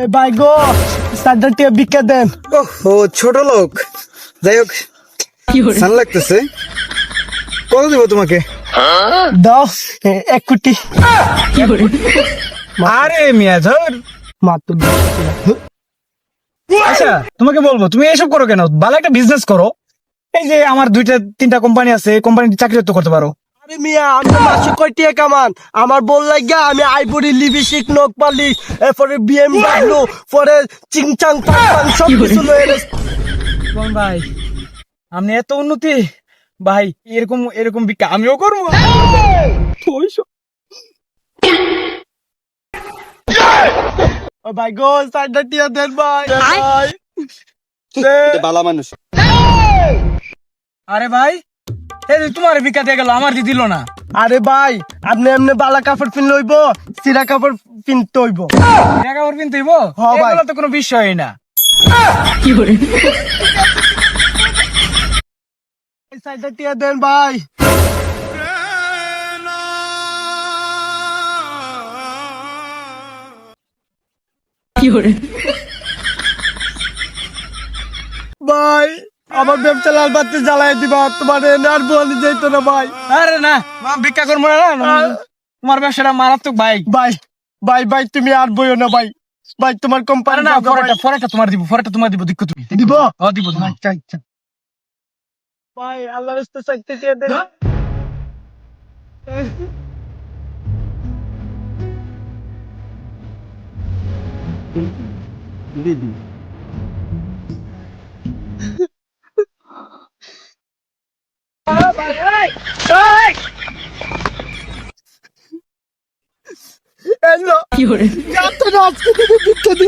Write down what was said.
এ ভাই গো টিয়া বিকা দেন। ও ছোট লোক। যাই হোক সান লাগতেছে। কত দেবো তোমাকে? দাও এক কোটি। আরে মিয়া ধর। মাত্র আচ্ছা তোমাকে বলব তুমি এসব করো কেন? ভালো একটা বিজনেস করো। এই যে আমার দুইটা তিনটা কোম্পানি আছে কোম্পানি চাকরি তো করতে পারো। আরে মিয়া আমি মাসে কয় টিয়া কামান? আমার বল লাগা আমি আইবরি লিপস্টিক নখ পালিশ এরপরে বিএমডব্লিউ পরে চিংচাং পাং সব কিছু লয়ে এসে কোন ভাই? আপনি এত উন্নতি? ভাই এরকম এরকম বিকা আমিও করব। ও ভাই গো চারটা টিয়া দেন ভাই ভাই। বালা মানুষ। আরে ভাই এই তোমার বিকা দিয়ে গেল আমার দিয়ে দিল না। আরে ভাই আপনি এমনি বালা কাপড় পিন লইব সিরা কাপড় পিনতে হইব। টাকা ওর কিনতে হইব? হ্যাঁ ভাই। তো কোনো বিষয়ই না। এই চারটা টিয়া দেন ভাই। ভাই আমার ব্যবসা লাল বাতি জ্বালাই দিবা তোমার আর বলি যাইতো না ভাই আরে না ভিক্ষা করব না। তোমার ব্যবসাটা মারাত্মক ভাই ভাই ভাই ভাই তুমি আর বইও না ভাই ভাই তোমার কোম্পানি না পরেরটা পরেরটা তোমার দিব পরেরটা তোমার দিব দিক্ষ তুমি দিব ও দিব দিব। আচ্ছা আচ্ছা ভাই আল্লাহর রাস্তা চাইতে দিয়ে দেন এই লো, যাতে